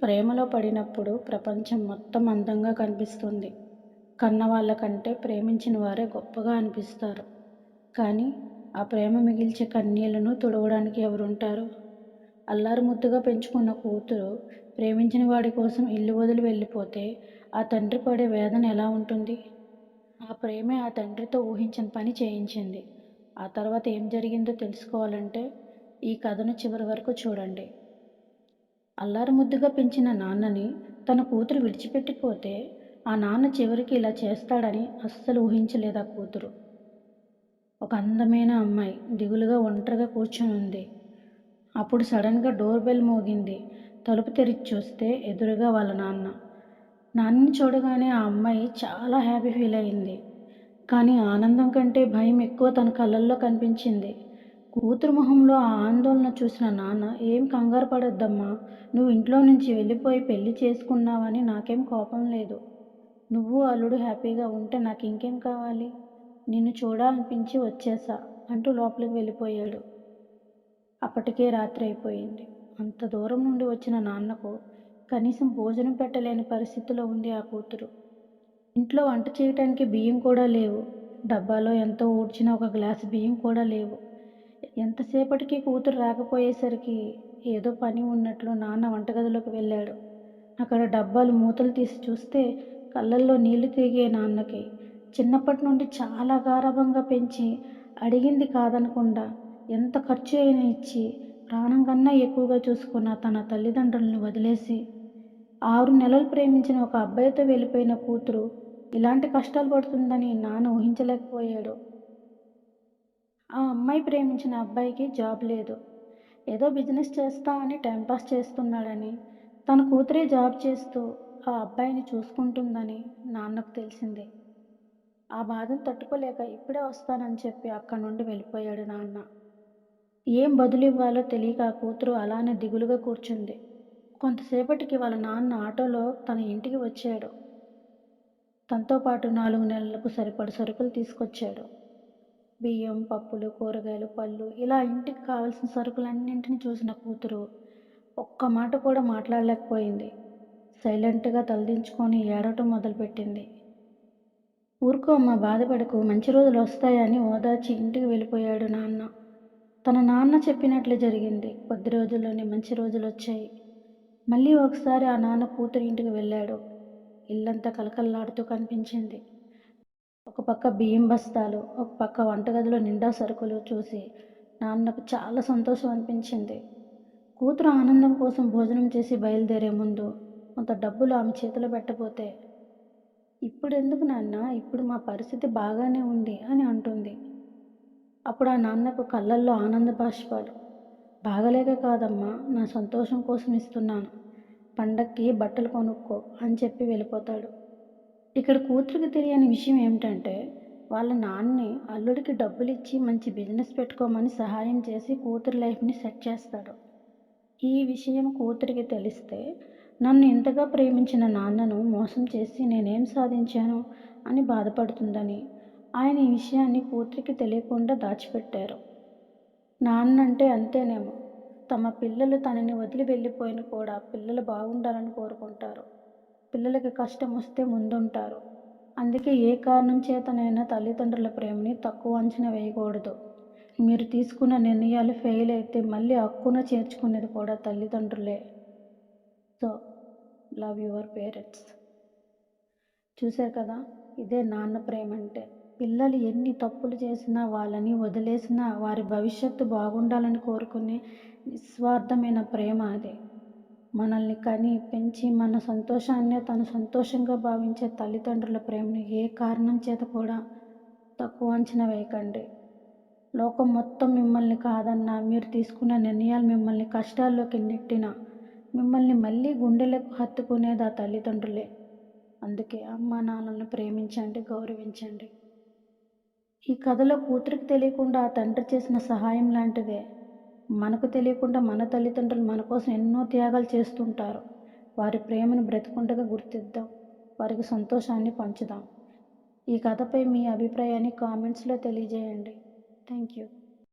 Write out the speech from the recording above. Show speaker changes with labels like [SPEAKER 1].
[SPEAKER 1] ప్రేమలో పడినప్పుడు ప్రపంచం మొత్తం అందంగా కనిపిస్తుంది. కన్నవాళ్ళ కంటే ప్రేమించిన వారే గొప్పగా అనిపిస్తారు. కానీ ఆ ప్రేమ మిగిల్చే కన్నీళ్ళను తుడవడానికి ఎవరుంటారు? అల్లారు ముద్దుగా పెంచుకున్న కూతురు ప్రేమించిన వాడి కోసం ఇల్లు వదిలి వెళ్ళిపోతే ఆ తండ్రి పడే వేదన ఎలా ఉంటుంది? ఆ ప్రేమే ఆ తండ్రితో ఊహించిన పని చేయించింది. ఆ తర్వాత ఏం జరిగిందో తెలుసుకోవాలంటే ఈ కథను చివరి వరకు చూడండి. అల్లారు ముద్దుగా పెంచిన నాన్నని తన కూతురు విడిచిపెట్టిపోతే ఆ నాన్న చివరికి ఇలా చేస్తాడని అస్సలు ఊహించలేదు ఆ కూతురు. ఒక అందమైన అమ్మాయి దిగులుగా ఒంటరిగా కూర్చొని ఉంది. అప్పుడు సడన్గా డోర్ బెల్ మోగింది. తలుపు తెరిచి చూస్తే ఎదురుగా వాళ్ళ నాన్న. నాన్నని చూడగానే ఆ అమ్మాయి చాలా హ్యాపీ ఫీల్ అయింది. కానీ ఆనందం కంటే భయం ఎక్కువ తన కళ్ళల్లో కనిపించింది. కూతురు మొహంలో ఆ ఆందోళన చూసిన నాన్న ఏం కంగారు పడొద్దమ్మా. నువ్వు ఇంట్లో నుంచి వెళ్ళిపోయి పెళ్ళి చేసుకున్నావని నాకేం కోపం లేదు. నువ్వు అల్లుడు హ్యాపీగా ఉంటే నాకు ఇంకేం కావాలి? నిన్ను చూడాలనిపించి వచ్చేసా అంటూ లోపలికి వెళ్ళిపోయాడు. అప్పటికే రాత్రి అయిపోయింది. అంత దూరం నుండి వచ్చిన నాన్నకు కనీసం భోజనం పెట్టలేని పరిస్థితిలో ఉంది ఆ కూతురు. ఇంట్లో వంట చేయటానికి బియ్యం కూడా లేవు. డబ్బాలో ఎంతో ఊడ్చిన ఒక గ్లాసు బియ్యం కూడా లేవు. ఎంతసేపటికి కూతురు రాకపోయేసరికి ఏదో పని ఉన్నట్లు నాన్న వంటగదిలోకి వెళ్ళాడు. అక్కడ డబ్బాలు మూతలు తీసి చూస్తే కళ్ళల్లో నీళ్ళు తిరిగే నాన్నకి చిన్నప్పటి నుండి చాలా గారభంగా పెంచి అడిగింది కాదనకుండా ఎంత ఖర్చు అయినా ఇచ్చి ప్రాణం కన్నా ఎక్కువగా చూసుకున్న తన తల్లిదండ్రులను వదిలేసి ఆరు నెలలు ప్రేమించిన ఒక అబ్బాయితో వెళ్ళిపోయిన కూతురు ఇలాంటి కష్టాలు పడుతుందని నాన్న ఊహించలేకపోయాడు. ఆ అమ్మాయి ప్రేమించిన అబ్బాయికి జాబ్ లేదు. ఏదో బిజినెస్ చేస్తా అని టైంపాస్ చేస్తున్నాడని తన కూతురే జాబ్ చేస్తూ ఆ అబ్బాయిని చూసుకుంటుందని నాన్నకు తెలిసింది. ఆ బాధను తట్టుకోలేక ఇప్పుడే వస్తానని చెప్పి అక్కడి నుండి వెళ్ళిపోయాడు నాన్న. ఏం బదులు ఇవ్వాలో తెలియక ఆ కూతురు అలానే దిగులుగా కూర్చుంది. కొంతసేపటికి వాళ్ళ నాన్న ఆటోలో తన ఇంటికి వచ్చాడు. తనతో పాటు నాలుగు నెలలకు సరిపడు సరుకులు తీసుకొచ్చాడు. బియ్యం పప్పులు కూరగాయలు పళ్ళు ఇలా ఇంటికి కావాల్సిన సరుకులన్నింటినీ చూసిన కూతురు ఒక్క మాట కూడా మాట్లాడలేకపోయింది. సైలెంట్గా తలదించుకొని ఏడవటం మొదలుపెట్టింది. ఊరుకో అమ్మ బాధపడకు. మంచి రోజులు వస్తాయని ఓదార్చి ఇంటికి వెళ్ళిపోయాడు నాన్న. తన నాన్న చెప్పినట్లు జరిగింది. కొద్ది రోజుల్లోనే మంచి రోజులు వచ్చాయి. మళ్ళీ ఒకసారి ఆ నాన్న కూతురు ఇంటికి వెళ్ళాడు. ఇల్లంతా కలకల్లాడుతూ కనిపించింది. ఒక పక్క బియ్యం బస్తాలు ఒక పక్క వంటగదిలో నిండా సరుకులు చూసి నాన్నకు చాలా సంతోషం అనిపించింది. కూతురు ఆనందం కోసం భోజనం చేసి బయలుదేరే ముందు కొంత డబ్బులు ఆమె చేతిలో పెట్టబోతే ఇప్పుడు ఎందుకు నాన్న? ఇప్పుడు మా పరిస్థితి బాగానే ఉంది అని అంటుంది. అప్పుడు ఆ నాన్నకు కళ్ళల్లో ఆనంద బాష్పాలు. బాగలేక కాదమ్మా నా సంతోషం కోసం ఇస్తున్నాను. పండక్కి బట్టలు కొనుక్కో అని చెప్పి వెళ్ళిపోతాడు. ఇక్కడ కూతురికి తెలియని విషయం ఏమిటంటే వాళ్ళ నాన్నని అల్లుడికి డబ్బులు ఇచ్చి మంచి బిజినెస్ పెట్టుకోమని సహాయం చేసి కూతురు లైఫ్ని సెట్ చేస్తాడు. ఈ విషయం కూతురికి తెలిస్తే నన్ను ఇంతగా ప్రేమించిన నాన్నను మోసం చేసి నేనేం సాధించాను అని బాధపడుతుందని ఆయన ఈ విషయాన్ని కూతురికి తెలియకుండా దాచిపెట్టారు. నాన్న అంటే అంతేనేమో తమ పిల్లలు తనని వదిలి వెళ్ళిపోయిన కూడా పిల్లలు బాగుండాలని కోరుకుంటారు. పిల్లలకి కష్టం వస్తే ముందుంటారు. అందుకే ఏ కారణం చేతనైనా తల్లిదండ్రుల ప్రేమని తక్కువ అంచనా వేయకూడదు. మీరు తీసుకున్న నిర్ణయాలు ఫెయిల్ అయితే మళ్ళీ హక్కున చేర్చుకునేది కూడా తల్లిదండ్రులే. సో లవ్ యువర్ పేరెంట్స్ చూశారు కదా? ఇదే నాన్న ప్రేమ అంటే పిల్లలు ఎన్ని తప్పులు చేసినా వాళ్ళని వదిలేసినా వారి భవిష్యత్తు బాగుండాలని కోరుకునే నిస్వార్థమైన ప్రేమ అది. మనల్ని కని పెంచి మన సంతోషాన్ని తను సంతోషంగా భావించే తల్లిదండ్రుల ప్రేమను ఏ కారణం చేత కూడా తక్కువ అంచనా వేయకండి. లోకం మొత్తం మిమ్మల్ని కాదన్నా మీరు తీసుకున్న నిర్ణయాలు మిమ్మల్ని కష్టాల్లోకి నెట్టిన మిమ్మల్ని మళ్ళీ గుండెలకు హత్తుకునేది ఆ తల్లిదండ్రులే. అందుకే అమ్మ నాన్నలను ప్రేమించండి గౌరవించండి. ఈ కథలో కూతురికి తెలియకుండా ఆ తండ్రి చేసిన సహాయం లాంటిదే. మనకు తెలియకుండా మన తల్లిదండ్రులు మన కోసం ఎన్నో త్యాగాలు చేస్తుంటారు. వారి ప్రేమను బ్రతికుండగా గుర్తిద్దాం. వారికి సంతోషాన్ని పంచుదాం. ఈ కథపై మీ అభిప్రాయాన్ని కామెంట్స్లో తెలియజేయండి. Thank you.